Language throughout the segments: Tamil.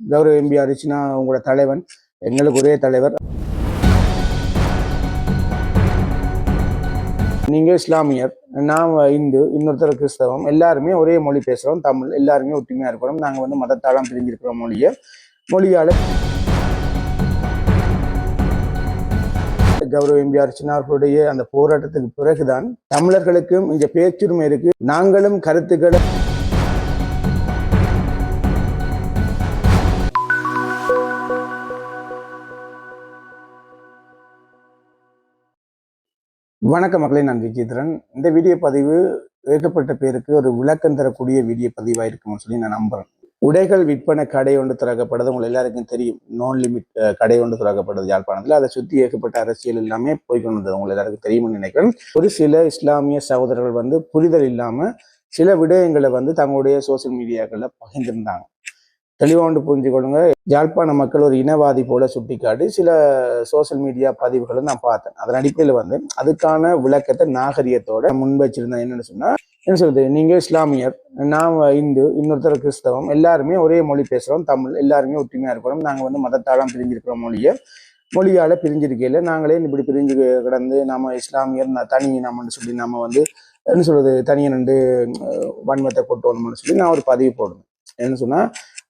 கௌரவ எம்பி அரிச்சினா உங்களோட தலைவன். எங்களுக்கு ஒரே தலைவர். நீங்க இஸ்லாமியர் நான் இந்து இன்னொருத்தர் கிறிஸ்தவம் எல்லாருமே ஒரே மொழி பேசுறோம் தமிழ் எல்லாருமே ஒற்றுமையா இருக்கிறோம். நாங்க வந்து மதத்தாலாம் பிரிஞ்சிருக்கிற மொழியை மொழியால. கௌரவ எம்பி சின்னார்களுடைய அந்த போராட்டத்துக்கு பிறகுதான் தமிழர்களுக்கும் இங்க பேச்சுரிமை இருக்கு. நாங்களும் கருத்துக்களை வணக்க மக்களை நான் விஜயதரன் இந்த வீடியோ பதிவு ஏகப்பட்ட பேருக்கு ஒரு விளக்கம் தரக்கூடிய வீடியோ பதிவாக இருக்கும்னு சொல்லி நான் நம்புறேன். உடைகள் விற்பனை கடை ஒன்று திறக்கப்படுது உங்களுக்கு எல்லாருக்கும் தெரியும். நோன் லிமிட் கடை ஒன்று திறக்கப்படுது யாழ்ப்பாணத்தில். அதை சுற்றி ஏகப்பட்ட அரசியல் எல்லாமே போய்கொண்டு வந்தது உங்களுக்கு எல்லாருக்கும் தெரியும்னு நினைக்கிறேன். ஒரு சில இஸ்லாமிய சகோதரர்கள் வந்து புரிதல் இல்லாமல் சில விடயங்களை வந்து தங்களுடைய சோசியல் மீடியாக்களில் பகிர்ந்திருந்தாங்க. தெளிவாண்டு கொடுங்க யாழ்ப்பாண மக்கள் ஒரு இனவாதி போல சுட்டிக்காட்டி சில சோசியல் மீடியா பதிவுகளை நான் பார்த்தேன். அதன் அடிப்படையில் வந்து அதுக்கான விளக்கத்தை நாகரிகத்தோட முன் வச்சிருந்தேன். என்னன்னு சொன்னா என்ன சொல்றது? நீங்க இஸ்லாமியர் நான் இந்து இன்னொருத்தர் கிறிஸ்தவம் எல்லாருமே ஒரே மொழி பேசுறோம். தமிழ் எல்லாருமே ஒற்றுமையா இருக்கிறோம். நாங்க வந்து மதத்தாலாம் பிரிஞ்சிருக்கிறோம் மொழியை மொழியால பிரிஞ்சிருக்கையில நாங்களே இப்படி பிரிஞ்சு கிடந்து நாம இஸ்லாமியர் தனி நம்மன்னு சொல்லி நாம வந்து என்ன சொல்றது? தனியை நின்று வன்மத்தை கொட்டணும்னு சொல்லி நான் ஒரு பதிவு போடுவேன் என்ன சொன்னா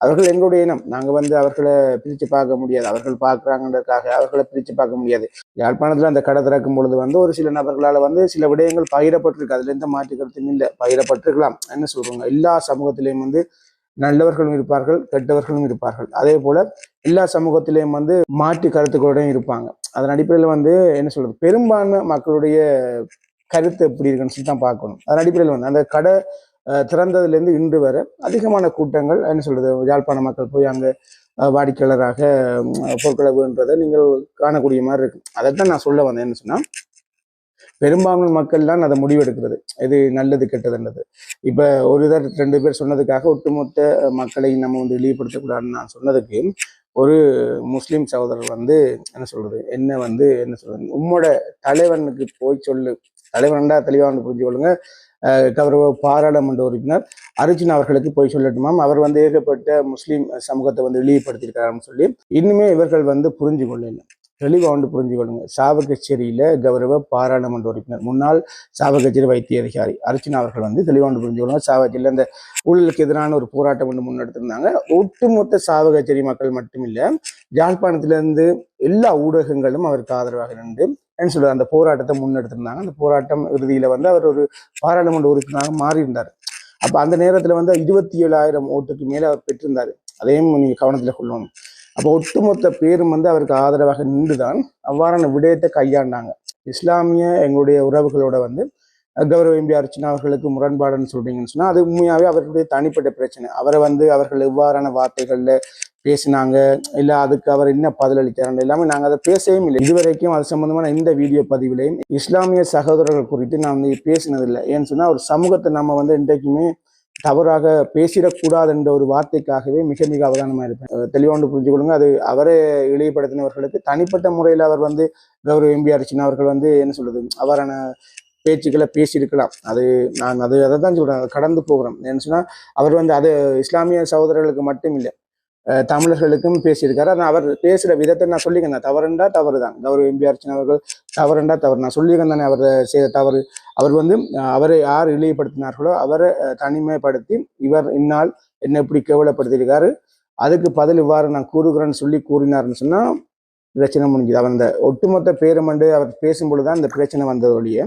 அவர்கள் எங்களுடைய இனம். நாங்கள் வந்து அவர்களை பிரித்து பார்க்க முடியாது. அவர்கள் பார்க்குறாங்கன்றதுக்காக அவர்களை பிரித்து பார்க்க முடியாது. யாழ்ப்பாணத்தில் அந்த கடை திறக்கும் பொழுது வந்து ஒரு சில நபர்களால் வந்து சில விடயங்கள் பகிரப்பட்டிருக்கு. அதில் எந்த மாற்று கருத்தும் இல்லை. பகிரப்பட்டிருக்கலாம். என்ன சொல்றாங்க? எல்லா சமூகத்திலையும் வந்து நல்லவர்களும் இருப்பார்கள் கெட்டவர்களும் இருப்பார்கள். அதே போல எல்லா சமூகத்திலையும் வந்து மாற்று கருத்துக்களோடையும் இருப்பாங்க. அதன் அடிப்படையில் வந்து என்ன சொல்றது? பெரும்பான்மை மக்களுடைய கருத்து எப்படி இருக்குன்னு சொல்லி தான் பார்க்கணும். அதன் அடிப்படையில் வந்து அந்த கடை திறந்ததுலேருந்து இன்று வரை அதிகமான கூட்டங்கள் என்ன சொல்கிறது யாழ்ப்பாண மக்கள் போய் அங்கே வாடிக்கையாளராக பொருட்களை வேண்டதை நீங்கள் காணக்கூடிய மாதிரி இருக்கு. அதைத்தான் நான் சொல்ல வந்தேன் என்ன சொன்னால் பெரும்பான்மை மக்கள் தான் அதை முடிவெடுக்கிறது. இது நல்லது கெட்டதுன்றது. இப்போ ஒரு இதர் ரெண்டு பேர் சொன்னதுக்காக ஒட்டுமொத்த மக்களை நம்ம வந்து இழிவுபடுத்தக்கூடாதுன்னு நான் சொன்னதுக்கு ஒரு முஸ்லீம் சகோதரர் வந்து என்ன சொல்றது என்ன வந்து என்ன சொல்றது உம்மோட தலைவனுக்கு போய் சொல்லு. தலைவன்டா தெளிவாக வந்து புரிஞ்சு கொள்ளுங்க. கௌரவ பாராளுமன்ற உறுப்பினர் அர்ஜுன் அவர்களுக்கு போய் சொல்லட்டுமாம் அவர் வந்து ஏகப்பட்ட முஸ்லீம் சமூகத்தை வந்து இழிவுபடுத்தியிருக்காருன்னு சொல்லி இன்னுமே இவர்கள் வந்து புரிஞ்சு கொள்ளல தெளிவாக வந்து புரிஞ்சு கொள்ளுங்க சாவகச்சேரியில கௌரவ பாராளுமன்ற உறுப்பினர் முன்னாள் சாவகச்சேரி வைத்திய அதிகாரி அர்ச்சனா அவர்கள் வந்து தெளிவாக வந்து புரிஞ்சு கொள்ளுங்க சாவகச்சேரியில் அந்த ஊழலுக்கு எதிரான ஒரு போராட்டம் ஒன்று முன்னெடுத்திருந்தாங்க. ஒட்டுமொத்த சாவகச்சேரி மக்கள் மட்டுமில்ல யாழ்ப்பாணத்திலிருந்து எல்லா ஊடகங்களும் அவருக்கு ஆதரவாக நின்று என்ன சொல்றது அந்த போராட்டத்தை முன்னெடுத்திருந்தாங்க. அந்த போராட்டம் இறுதியில வந்து அவர் ஒரு பாராளுமன்ற உறுப்பினராக மாறியிருந்தார். அப்போ அப்ப அந்த நேரத்துல வந்து இருபத்தி ஏழாயிரம் ஓட்டுக்கு மேல அவர் பெற்றிருந்தாரு. அதையும் நீங்க கவனத்துல கொள்ளணும். அப்போ ஒட்டுமொத்த பேரும் வந்து அவருக்கு ஆதரவாக நின்றுதான் அவ்வாறான விடயத்தை கையாண்டாங்க. இஸ்லாமிய எங்களுடைய உறவுகளோட வந்து கௌரவ எம்பி அர்ச்சனா அவர்களுக்கு முரண்பாடுன்னு சொல்றீங்கன்னு சொன்னா அது உண்மையாவே அவர்களுடைய தனிப்பட்ட பிரச்சனை. அவரை வந்து அவர்கள் எவ்வாறான வார்த்தைகள்ல பேசினாங்க இல்ல அதுக்கு அவர் என்ன பதிலளித்தார் எல்லாமே நாங்கள் அதை பேசவும் இல்லை. இதுவரைக்கும் அது சம்பந்தமான இந்த வீடியோ பதிவிலையும் இஸ்லாமிய சகோதரர்கள் குறித்து நான் வந்து பேசினதில்லை. ஏன்னு சொன்னா ஒரு சமூகத்தை நம்ம வந்து இன்றைக்குமே தவறாக பேசிடக்கூடாது என்ற ஒரு வார்த்தைக்காகவே மிக மிக அவதானமா இருப்பேன் தெளிவாண்டு புரிஞ்சு கொள்ளுங்க அது அவரை இழிவுபடுத்தினவர்களுக்கு தனிப்பட்ட முறையில் அவர் வந்து கௌரவ எம்பி அரிசின் அவர்கள் வந்து என்ன சொல்றது? அவரான பேச்சுக்களை பேசியிருக்கலாம். அது நான் அது அதை தான் சொல்றேன் கடந்து போகிறோம் என்ன சொன்னா அவர் வந்து அது இஸ்லாமிய சகோதரர்களுக்கு மட்டும் இல்லை தமிழர்களுக்கும் பேசியிருக்காரு. ஆனால் அவர் பேசுகிற விதத்தை நான் சொல்லியிருக்கேன் தவறுண்டா தவறு தான் கௌரவ எம்பி அர்ச்சனா அவர்கள் தவறுண்டா தவறு. நான் சொல்லியிருக்கேன் தானே அவர் செய்த தவறு. அவர் வந்து அவரை யார் இழிவுபடுத்தினார்களோ அவரை தனிமைப்படுத்தி இவர் இந்நாள் என்னை இப்படி கேவலப்படுத்தியிருக்காரு. அதுக்கு பதில் இவ்வாறு நான் கூறுகிறேன்னு சொல்லி கூறினார்னு சொன்னால் பிரச்சனை முடிஞ்சுது. அவர் அந்த ஒட்டுமொத்த பேரும் வந்து அவர் பேசும்பொழுது தான் இந்த பிரச்சனை வந்தது ஒழிய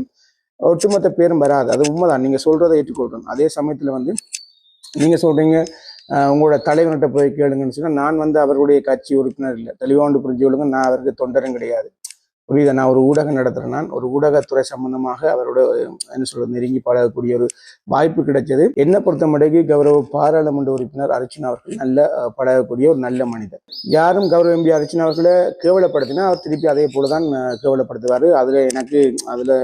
ஒட்டுமொத்த பேரும் வராது. அது உண்மைதான். நீங்கள் சொல்கிறத ஏற்றுக்கொள்கிறோம் அதே சமயத்தில் வந்து நீங்கள் சொல்கிறீங்க உங்களோட தலைவர்கிட்ட போய் கேளுங்கன்னு சொன்னால் நான் வந்து அவருடைய கட்சி உறுப்பினர் இல்லை. தெளிவாண்டு புரிஞ்சு கொள்ளுங்க நான் அவருக்கு தொண்டரும் கிடையாது. புரியுதா? நான் ஒரு ஊடகம் நடத்துகிறேன் நான் ஒரு ஊடகத்துறை சம்பந்தமாக அவரோட என்ன சொல்றது நெருங்கி பழகக்கூடிய ஒரு வாய்ப்பு கிடைச்சது. என்னை பொறுத்தமடைக்கு கௌரவ பாராளுமன்ற உறுப்பினர் அர்ச்சனா அவர்கள் நல்ல பழகக்கூடிய ஒரு நல்ல மனிதர். யாரும் கௌரவ எம்பி அர்ச்சனா அவர்களை கேவலப்படுத்தினா அவர் திருப்பி அதே போல தான் கேவலப்படுத்துவார். அதில் எனக்கு அதில்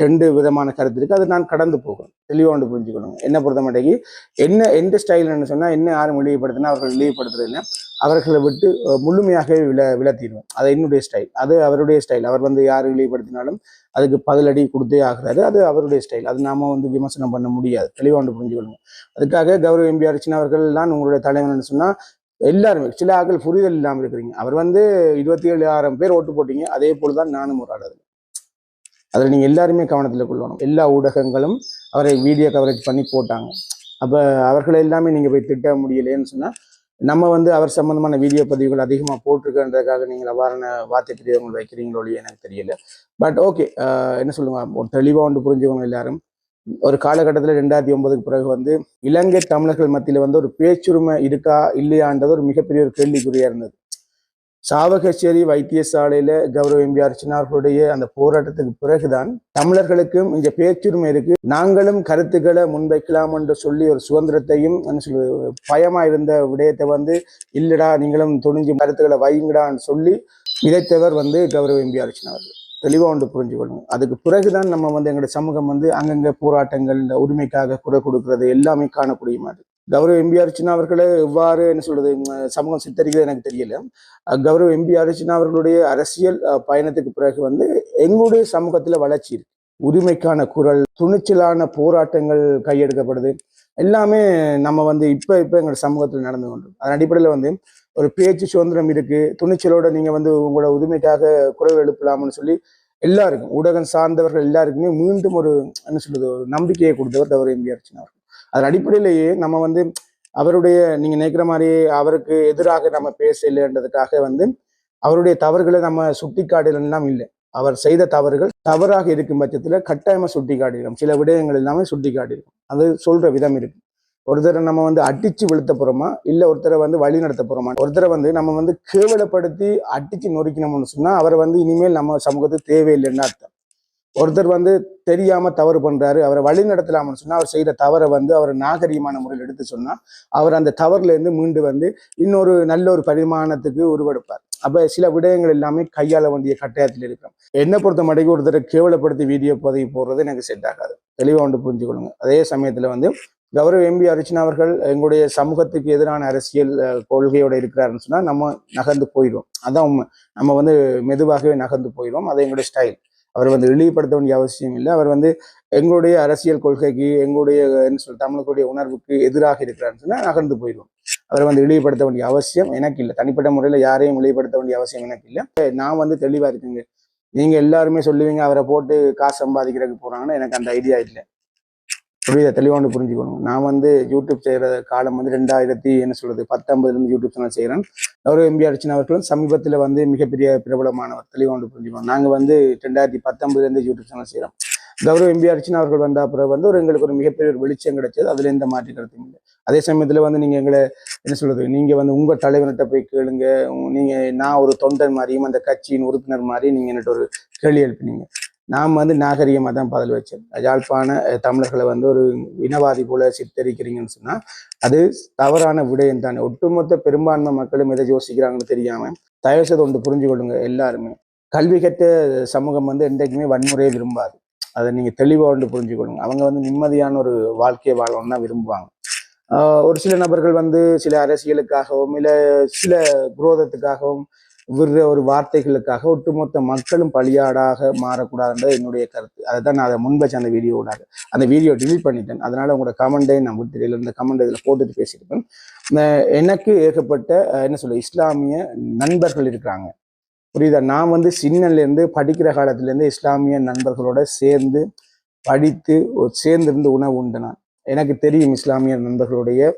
ரெண்டு விதமான கருத்து இருக்கு. அது நான் கடந்து போகும் தெளிவாக ஒன்று புரிஞ்சுக்கணும். என்ன பொறுத்த மாட்டேங்கி என்ன எந்த ஸ்டைல்னு சொன்னால் என்ன யாரும் இழிவுபடுத்தினா அவர்கள் இழிவுபடுத்துறதுன்னா அவர்களை விட்டு முழுமையாக முழுமையாகவே வில விலத்திடுவேன் அது என்னுடைய ஸ்டைல் அது அவருடைய ஸ்டைல் அவர் வந்து யார் இழிவுபடுத்தினாலும் அதுக்கு பதிலடி கொடுத்தே ஆகிறாரு. அது அவருடைய ஸ்டைல் அது நாம வந்து விமர்சனம் பண்ண முடியாது. தெளிவாக ஒன்று புரிஞ்சுக்கணும். அதுக்காக கௌரவ எம்பி சின்ன அவர்கள் தான் உங்களுடைய தலைவர்னு சொன்னால் எல்லாருமே சில ஆட்கள் புரிதல் இல்லாமல் இருக்கிறீங்க. அவர் வந்து இருபத்தி ஏழு ஆயிரம் பேர் ஓட்டு போட்டீங்க. அதே போலதான் நானும் ஒரு ஆள் அதில் நீங்கள் எல்லாருமே கவனத்தில் கொள்ளணும். எல்லா ஊடகங்களும் அவரை வீடியோ கவரேஜ் பண்ணி போட்டாங்க. அப்போ அவர்களை எல்லாமே நீங்கள் போய் திட்ட முடியலேன்னு சொன்னால் நம்ம வந்து அவர் சம்மந்தமான வீடியோ பதிவுகள் அதிகமாக போட்டிருக்கன்றதுக்காக நீங்கள் அவ்வாறான வார்த்தை பிரிவுகள் வைக்கிறீங்களோ இல்லையோ எனக்கு தெரியல. பட் ஓகே என்ன சொல்லுங்க ஒரு தெளிவாக ஒன்று புரிஞ்சுக்கணும் எல்லாரும். ஒரு காலகட்டத்தில் ரெண்டாயிரத்தி ஒன்பதுக்கு பிறகு வந்து இலங்கை தமிழர்கள் மத்தியில் வந்து ஒரு பேச்சுரிமை இருக்கா இல்லையான்றது ஒரு மிகப்பெரிய ஒரு கேள்விக்குறியாக இருந்தது. சாவகச்சேரி வைத்தியசாலையில கௌரவ எம்பி சின்னார்களுடைய அந்த போராட்டத்துக்கு பிறகுதான் தமிழர்களுக்கும் இங்க பேச்சுரிமை இருக்கு. நாங்களும் கருத்துக்களை முன்வைக்கலாம் என்று சொல்லி ஒரு சுதந்திரத்தையும் பயமா இருந்த விடயத்தை வந்து இல்லடா நீங்களும் துணிஞ்சு கருத்துக்களை வைங்கடான்னு சொல்லி விதைத்தவர் வந்து கௌரவ எம்பி சின்னார்கள். தெளிவாக தெளிவா ஒன்று புரிஞ்சுக்கணும் அதுக்கு பிறகுதான் நம்ம வந்து எங்களுடைய சமூகம் வந்து அங்கங்கே போராட்டங்கள் இந்த உரிமைக்காக குரல் கொடுக்கறது எல்லாமே காணக்கூடிய மாதிரி கௌரவ எம்பி அர்ச்சனா அவர்களை எவ்வாறு என்ன சொல்றது சமூகம் சித்தரிக்கிறது எனக்கு தெரியல. கௌரவ எம்பி அர்ச்சனா அவர்களுடைய அரசியல் பயணத்துக்கு பிறகு வந்து எங்களுடைய சமூகத்துல வளர்ச்சி இருக்கு. உரிமைக்கான குரல் துணிச்சலான போராட்டங்கள் கையெடுக்கப்படுது. எல்லாமே நம்ம வந்து இப்ப இப்ப எங்களோட சமூகத்தில் நடந்து கொண்டு அதன் அடிப்படையில் வந்து ஒரு பேச்சு சுதந்திரம் இருக்கு. துணிச்சலோட நீங்க வந்து உங்களோட உரிமைக்காக குரல் எழுப்பலாம்னு சொல்லி எல்லாருக்கும் ஊடகம் சார்ந்தவர்கள் எல்லாருக்குமே மீண்டும் ஒரு என்ன சொல்றது ஒரு நம்பிக்கையை கொடுத்தவர் கௌரவ எம்பி அர்ச்சனா அவர்கள். அதன் அடிப்படையிலேயே நம்ம வந்து அவருடைய நீங்க நினைக்கிற மாதிரி அவருக்கு எதிராக நம்ம பேசலைன்றதுக்காக வந்து அவருடைய தவறுகளை நம்ம சுட்டி காட்டலாம் இல்லை. அவர் செய்த தவறுகள் தவறாக இருக்கும் பட்சத்துல கட்டாயமா சுட்டி காட்டியிருக்கோம் சில விடயங்கள் எல்லாமே சுட்டி காட்டியிருக்கோம் அது சொல்ற விதம் இருக்கு. ஒருத்தரை நம்ம வந்து அடிச்சு வெளுத்த போறோமா? இல்ல ஒருத்தரை வந்து வழி நடத்த போறோமா? ஒருத்தரை வந்து நம்ம வந்து கேவலப்படுத்தி அடிச்சு நொறுக்கணும்னு சொன்னா அவர் வந்து இனிமேல் நம்ம சமூகத்துக்கு தேவையில்லைன்னு அர்த்தம். ஒருத்தர் வந்து தெரியாம தவறு பண்றாரு அவரை வழி நடத்தலாம்னு சொன்னா அவர் செய்யற தவறை வந்து அவர் நாகரீகமான முறையில் எடுத்து சொன்னா அவர் அந்த தவறுல இருந்து மீண்டு வந்து இன்னொரு நல்ல ஒரு பரிமாணத்துக்கு உருவெடுப்பார். அப்ப சில விடயங்கள் எல்லாமே கையாள வேண்டிய கட்டாயத்தில் இருக்கிறோம். என்னை பொறுத்த மடைக்கு ஒருத்தரை கேவலப்படுத்தி வீடியோ பதவி போடுறது எனக்கு செட் ஆகாது. தெளிவாக ஒன்று புரிஞ்சுக்கொள்ளுங்க. அதே சமயத்துல வந்து கௌரவ எம்பி அர்ச்சனா அவர்கள் எங்களுடைய சமூகத்துக்கு எதிரான அரசியல் கொள்கையோட இருக்கிறாருன்னு சொன்னா நம்ம நகர்ந்து போயிடுவோம். அதான் நம்ம வந்து மெதுவாகவே நகர்ந்து போயிடுவோம். அது எங்களுடைய ஸ்டைல் அவர் வந்து இழிவுபடுத்த வேண்டிய அவசியம் இல்லை. அவர் வந்து எங்களுடைய அரசியல் கொள்கைக்கு எங்களுடைய என்ன சொல் தமிழுக்குடைய உணர்வுக்கு எதிராக இருக்கிறான்னு சொன்னால் நகர்ந்து போயிடுவோம் அவரை வந்து இழிவுபடுத்த வேண்டிய அவசியம் எனக்கு இல்லை. தனிப்பட்ட முறையில் யாரையும் இழிவுபடுத்த வேண்டிய அவசியம் எனக்கு இல்லை. நான் வந்து தெளிவா இருக்குங்க. நீங்க எல்லாருமே சொல்லுவீங்க அவரை போட்டு காசு சம்பாதிக்கிறதுக்கு போகிறாங்கன்னா எனக்கு அந்த ஐடியா இல்லை. புரியுதா? வந்து புரிஞ்சுக்கணும். நான் வந்து யூடியூப் செய்கிற காலம் வந்து ரெண்டாயிரத்தி என்ன சொல்கிறது பத்தொன்பதுலேருந்து யூடியூப் சேனல் செய்கிறேன் கௌரவ எம்பி அர்ச்சனா அவர்களும் சமீபத்தில் வந்து மிகப்பெரிய பிரபலமானவர் வந்து புரிஞ்சுக்கணும். நாங்கள் வந்து ரெண்டாயிரத்தி பத்தொன்பதுலேருந்து யூடியூப் சேனல் செய்கிறோம் கௌரவ எம்பி அர்ச்சனா அவர்கள் வந்த அப்புறம் வந்து ஒரு எங்களுக்கு ஒரு மிகப்பெரிய ஒரு வெளிச்சம் கிடைச்சது. அதில் எந்த மாற்று கருத்தும் இல்லை. அதே சமயத்தில் வந்து நீங்கள் எங்களை என்ன சொல்கிறது நீங்கள் வந்து உங்கள் தலைவர்கிட்ட போய் கேளுங்க. நீங்கள் நான் ஒரு தொண்டர் மாதிரியும் அந்த கட்சியின் உறுப்பினர் மாதிரி நீங்கள் என்கிட்ட ஒரு கேள்வி எழுப்பினீங்க. நாம் வந்து நாகரிகமாக தான் பதில் வச்சேன் யாழ்ப்பாண தமிழர்களை வந்து ஒரு இனவாதி போல சித்தரிக்கிறீங்கன்னு சொன்னால் அது தவறான விடயம் தானே. ஒட்டுமொத்த பெரும்பான்மை மக்களும் எதை யோசிக்கிறாங்கன்னு தெரியாமல் தயவு ஒன்று புரிஞ்சு கொள்ளுங்க எல்லாருமே. கல்வி கற்ற சமூகம் வந்து என்றைக்குமே வன்முறையை விரும்பாது. அதை நீங்க தெளிவாக ஒன்று புரிஞ்சு கொள்ளுங்க அவங்க வந்து நிம்மதியான ஒரு வாழ்க்கையை வாழணும்னா விரும்புவாங்க. ஒரு சில நபர்கள் வந்து சில அரசியலுக்காகவும் இல்லை சில குரோதத்துக்காகவும் விடுற ஒரு வார்த்தைகளுக்காக ஒட்டுமொத்த மக்களும் பலியாடாக மாறக்கூடாதுன்றது என்னுடைய கருத்து. அதை தான் நான் அதை முன்வச்ச அந்த வீடியோட அந்த வீடியோ டிலீட் பண்ணிட்டேன். அதனால உங்களோட கமெண்டை நான் விட்டு இந்த கமெண்ட் இதில் போட்டுட்டு பேசியிருப்பேன். எனக்கு ஏகப்பட்ட என்ன சொல்ல இஸ்லாமிய நண்பர்கள் இருக்கிறாங்க. புரியுதா? நான் வந்து சின்னலேருந்து படிக்கிற காலத்துலேருந்து இஸ்லாமிய நண்பர்களோட சேர்ந்து படித்து சேர்ந்திருந்து உணவு உண்டு நான் எனக்கு தெரியும் இஸ்லாமிய நண்பர்களுடைய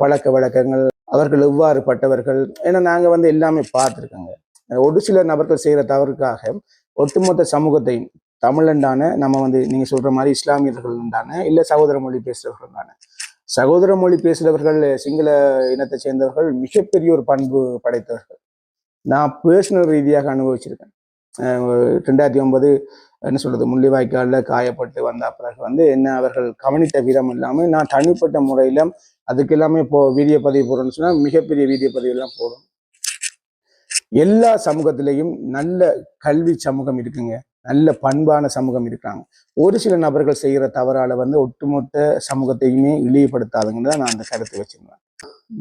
பழக்க வழக்கங்கள் அவர்கள் எவ்வாறு பட்டவர்கள்? ஏன்னா நாங்கள் வந்து எல்லாமே பார்த்துருக்கோங்க. ஒரு சில நபர்கள் செய்கிற தவறுக்காக ஒட்டுமொத்த சமூகத்தையும் தமிழண்டான நம்ம வந்து நீங்கள் சொல்ற மாதிரி இஸ்லாமியர்கள் உண்டான இல்லை சகோதர மொழி பேசுறவர்கள் உண்டான. சகோதர மொழி பேசுகிறவர்கள் சிங்கள இனத்தை சேர்ந்தவர்கள் மிகப்பெரிய ஒரு பண்பு படைத்தவர்கள். நான் பர்சனல் ரீதியாக அனுபவிச்சிருக்கேன். ரெண்டாயிரத்தி ஒன்பது என்ன சொல்றது முள்ளிவாய்க்காலில் காயப்பட்டு வந்த பிறகு வந்து என்ன அவர்கள் கவனித்த விதம் இல்லாமல் நான் தனிப்பட்ட முறையில அதுக்கு எல்லாமே இப்போ வீடியோ பதிவு போடுறேன்னு சொன்னா மிகப்பெரிய வீடியோ பதிவு எல்லாம் போடும். எல்லா சமூகத்திலையும் நல்ல கல்வி சமூகம் இருக்குங்க. நல்ல பண்பான சமூகம் இருக்காங்க ஒரு சில நபர்கள் செய்கிற தவறால வந்து ஒட்டுமொத்த சமூகத்தையுமே இழிவுபடுத்தாதுங்கன்னு தான் நான் அந்த கருத்தை வச்சிருந்தேன்.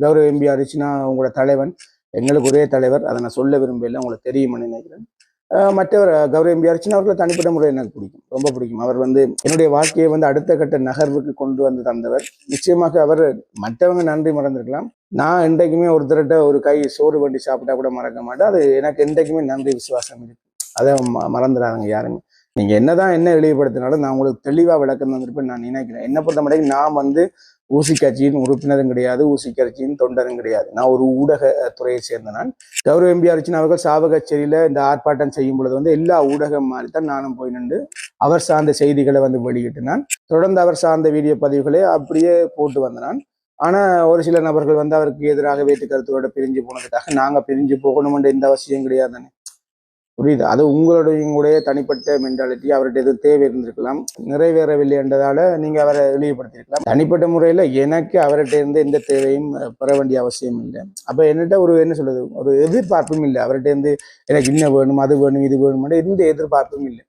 கௌரவ எம்பி அரிச்சினா உங்களோட தலைவன். எங்களுக்கு ஒரே தலைவர். அதை நான் சொல்ல விரும்பல உங்களுக்கு தெரியும்னு நினைக்கிறேன். மற்றவர் கௌரவ எம்பி அர்ச்சனா அவர்களை தனிப்பட்ட முறையில் எனக்கு பிடிக்கும். ரொம்ப பிடிக்கும். அவர் வந்து என்னுடைய வாழ்க்கையை வந்து அடுத்த கட்ட நகர்வுக்கு கொண்டு வந்து தந்தவர். நிச்சயமாக அவர் மற்றவங்க நன்றி மறந்திருக்கலாம். நான் என்றைக்குமே ஒருத்தர்கிட்ட ஒரு கை சோறு வண்டி சாப்பிட்டா கூட மறக்க மாட்டேன். அது எனக்கு என்றைக்குமே நன்றி விசுவாசம் இருக்கு. அதை ம- மறந்துடாதுங்க யாருமே. நீங்க என்னதான் என்ன இழிவுபடுத்தினாலும் நான் உங்களுக்கு தெளிவா விளக்கம் தந்திருப்பேன் நான் நினைக்கிறேன். என்ன பொறுத்த மட்டும் நான் வந்து ஊசி கட்சியின் உறுப்பினரும் கிடையாது ஊசி கட்சியின் தொண்டரும் கிடையாது. நான் ஒரு ஊடக துறையை சேர்ந்த நான். கௌரவ எம்பி அர்ச்சனா அவர்கள் சாவகச்சேரியில இந்த ஆர்ப்பாட்டம் செய்யும் பொழுது வந்து எல்லா ஊடகம் மாதிரி தான் நானும் போய் நின்று அவர் சார்ந்த செய்திகளை வந்து வெளியிட்டினான் தொடர்ந்து அவர் சார்ந்த வீடியோ பதிவுகளை அப்படியே போட்டு வந்தனான் ஆனால் ஆனா ஒரு சில நபர்கள் வந்து அவருக்கு எதிராக வேட்டு கருத்தோட பிரிஞ்சு போனதுக்காக நாங்க பிரிஞ்சு போகணும்ன்ற எந்த அவசியம் கிடையாது தானே புரியுது? அது உங்களுடைய உங்களுடைய தனிப்பட்ட மென்டாலிட்டி அவர்கிட்ட எதுவும் தேவை இருந்திருக்கலாம். நிறைவேறவில்லை என்றதால நீங்க அவரை வெளியப்படுத்திருக்கலாம் தனிப்பட்ட முறையில எனக்கு அவர்கிட்ட இருந்து எந்த தேவையும் பெற வேண்டிய அவசியம் இல்லை. அப்ப என்னட்ட ஒரு என்ன சொல்றது? ஒரு எதிர்பார்ப்பும் இல்லை. அவர்கிட்ட இருந்து எனக்கு இன்ன வேணும் அது வேணும் இது வேணும் எந்த எதிர்பார்ப்பும் இல்லை.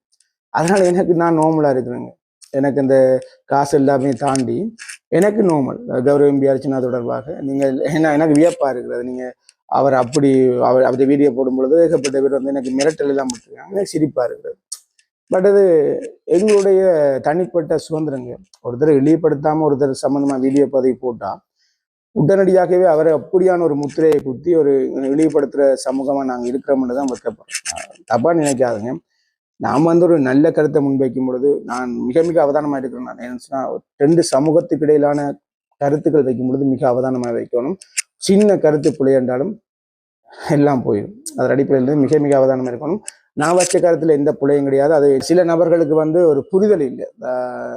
அதனால எனக்கு நான் நோமலாக இருக்கிறேங்க. எனக்கு இந்த காசு எல்லாமே தாண்டி எனக்கு நோமல் கௌரவம் எம்பி தொடர்பாக நீங்கள் என்ன எனக்கு வியப்பா இருக்கிறது. நீங்க அவர் அப்படி அவர் அவருடைய வீடியோ போடும் பொழுது ஏகப்பட்ட பேர் வந்து எனக்கு மிரட்டல் தான் போட்டுருக்காங்க சிரிப்பாக சிரிப்பா இருக்கிறது பட் அது எங்களுடைய தனிப்பட்ட சுதந்திரங்க. ஒருத்தர் இழிவுபடுத்தாம ஒருத்தர் சம்மந்தமாக வீடியோ பதிவு போட்டால் உடனடியாகவே அவரை அப்படியான ஒரு முத்திரையை குத்தி ஒரு இழிவுபடுத்துகிற சமூகமாக நாங்கள் இருக்கிறோம்னு தான் வைக்கப்படுறோம் தப்பாக நினைக்காதுங்க. நாம் வந்து ஒரு நல்ல கருத்தை முன்வைக்கும் பொழுது நான் மிக மிக அவதானமாக இருக்கிறேன். நான் என்ன ரெண்டு சமூகத்துக்கு இடையிலான கருத்துக்கள் வைக்கும் பொழுது மிக அவதானமாக வைக்கணும். சின்ன கருத்து பிழை என்றாலும் எல்லாம் போயிடும். அதன் அடிப்படையில் மிக மிக அவதானம் இருக்கணும் நான் வச்ச கருத்தில் எந்த பிள்ளையும் கிடையாது. அது சில நபர்களுக்கு வந்து ஒரு புரிதல் இல்லை.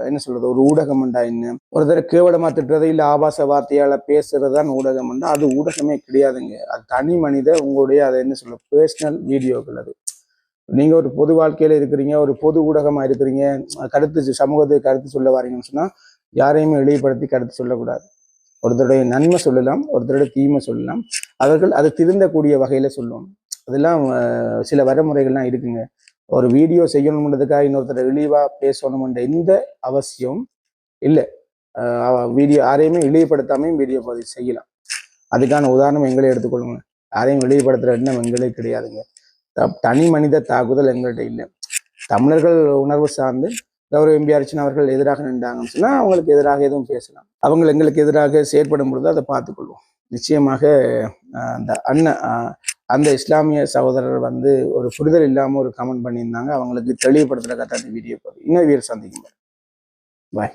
என்ன சொல்றது? ஒரு ஊடகம் உண்டா என்ன? ஒருத்தர் கேவலமா திட்டுறது இல்லை ஆபாச வார்த்தையால பேசுறது தான் ஊடகம் என்றா அது ஊடகமே கிடையாதுங்க. அது தனி மனித உங்களுடைய அதை என்ன சொல்ற பர்சனல் வீடியோக்கள் அது. நீங்க ஒரு பொது வாழ்க்கையில இருக்கிறீங்க ஒரு பொது ஊடகமா இருக்கிறீங்க கருத்து சமூகத்துக்கு கருத்து சொல்ல வாரீங்கன்னு சொன்னா யாரையுமே வெளிப்படுத்தி கருத்து சொல்லக்கூடாது. ஒருத்தருடைய நன்மை சொல்லலாம் ஒருத்தருடைய தீமை சொல்லலாம். அவர்கள் அது திருந்தக்கூடிய வகையில சொல்லணும் அதெல்லாம் சில வரைமுறைகள்லாம் இருக்குங்க. ஒரு வீடியோ செய்யணும்ன்றதுக்காக இன்னொருத்தர் இழிவா பேசணும்ன்ற எந்த அவசியம் இல்லை. வீடியோ யாரையுமே இழிவுபடுத்தாமையும் வீடியோ பதிவு செய்யலாம். அதுக்கான உதாரணம் எங்களே எடுத்துக்கொள்ளுங்க. யாரையும் இழிவுபடுத்துகிற எண்ணம் எங்களே கிடையாதுங்க. த- தனி மனித தாக்குதல் எங்கள்கிட்ட இல்லை. தமிழர்கள் உணர்வு சார்ந்து கௌரவ எம்பி அர்ச்சனா அவர்கள் எதிராக நின்றாங்கன்னு சொன்னால் அவங்களுக்கு எதிராக எதுவும் பேசலாம். அவங்க எங்களுக்கு எதிராக செயற்படும் பொழுது அதை பார்த்துக்கொள்வோம் நிச்சயமாக அந்த அண்ணன் அந்த இஸ்லாமிய சகோதரர் வந்து ஒரு புரிதல் இல்லாமல் ஒரு கமெண்ட் பண்ணியிருந்தாங்க. அவங்களுக்கு தெளிவுபடுத்துற அந்த வீடியோ இன்னொரு வீடு சந்திக்கும் பாய்